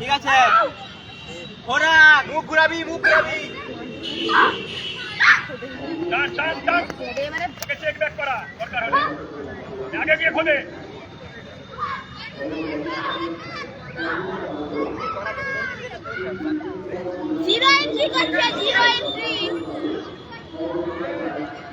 ঠিক আছে ঘোরা মুখ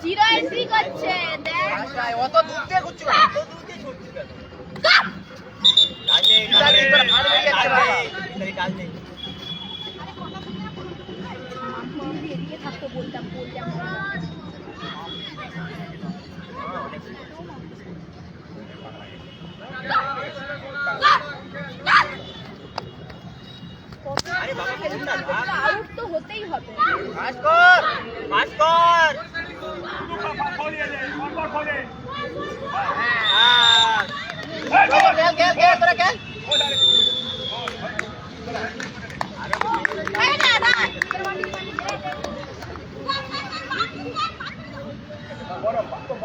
জিরো এন্ট্রি করছে দেখ। অত দূর দিয়ে ঘুরছো দিয়ে ছুটছিস কেন? কাজ নেই, কাজ নেই, তোরা ভালো হয়ে যাচ্ছে ভাই। তাই কাজ নেই। এদিকে থাকতো বলতাম বলতাম আরে বাবা, বলুন না, ভাগ। আউট তো হতেই হবে পাস কর, পাস কর। হ্যাঁ। খেল, খেল, খেল, তোরা খেল।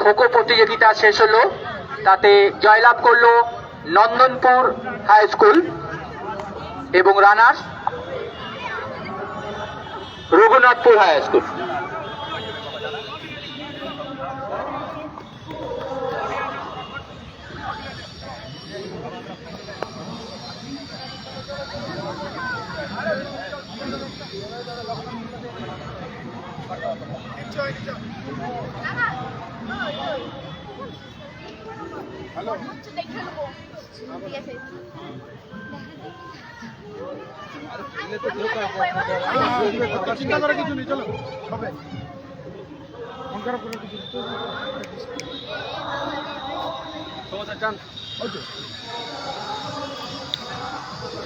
খোখো প্রতিযোগিতা শেষ হলো। তাতে জয়লাভ করল নন্দনপুর হাই স্কুল এবং রানার্স রঘুনাথপুর হাই স্কুল। চিন্তা করার কিছু নেই চলো হবে খারাপ করার কিছু নেই চলো।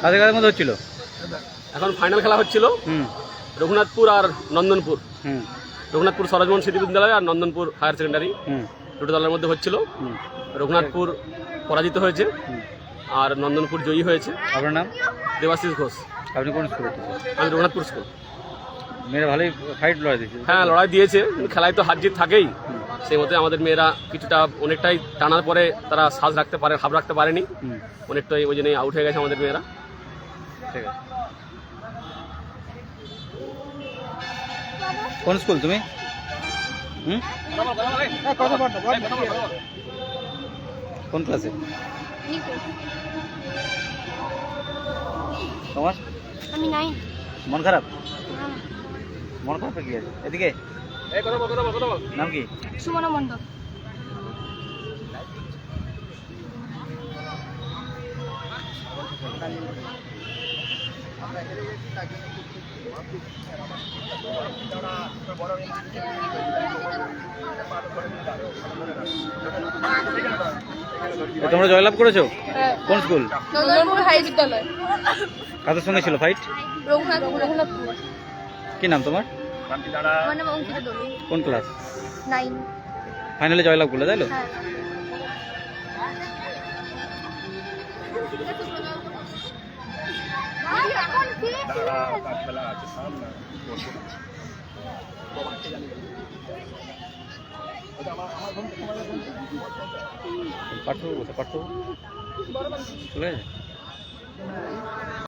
কাদের কাদের মধ্যে হচ্ছিল। এখন ফাইনাল খেলা হচ্ছিল। হুম। রঘুনাথপুর আর নন্দনপুর। হুম। রঘুনাথপুর সরোজমোহন স্মৃতি বিদ্যালয় আর নন্দনপুর হায়ার সেকেন্ডারি দুটো দলের মধ্যে হচ্ছিল। রঘুনাথপুর পরাজিত হয়েছে আর নন্দনপুর জয়ী হয়েছে। আপনার নাম? দেবাশিস ঘোষ। আপনি কোন স্কুলে আমি রঘুনাথপুর স্কুল। মেয়েরা ভালোই ফাইট লড়াই দিয়েছে। হ্যাঁ লড়াই দিয়েছে খেলায় তো হার জিত থাকেই। সেই মতে আমাদের মেয়েরা কিছুটা অনেকটাই টানার পরে তারা সাজ রাখতে পারে হাব রাখতে পারেনি। অনেকটাই ওই জন্যই আউট হয়ে গেছে আমাদের মেয়েরা। ঠিক আছে। কোন স্কুল তুমি। কোন ক্লাসে? তোমার? আমি নাই মন খারাপ? মন খারাপ কি আছে এদিকে নাম কি? সুমনা মণ্ডল। তোমরা জয়লাভ করেছ? কোন স্কুল? হাই বিদ্যালয়। কাদের সঙ্গে ছিল ফাইট কি নাম তোমার? কোন ক্লাস? ফাইনালে জয়লাভ করলে তাই তো হ্যাঁ এখন ঠিক খেলা আছে সামনে পার্থ কোথায় পার্থ চলে গেছে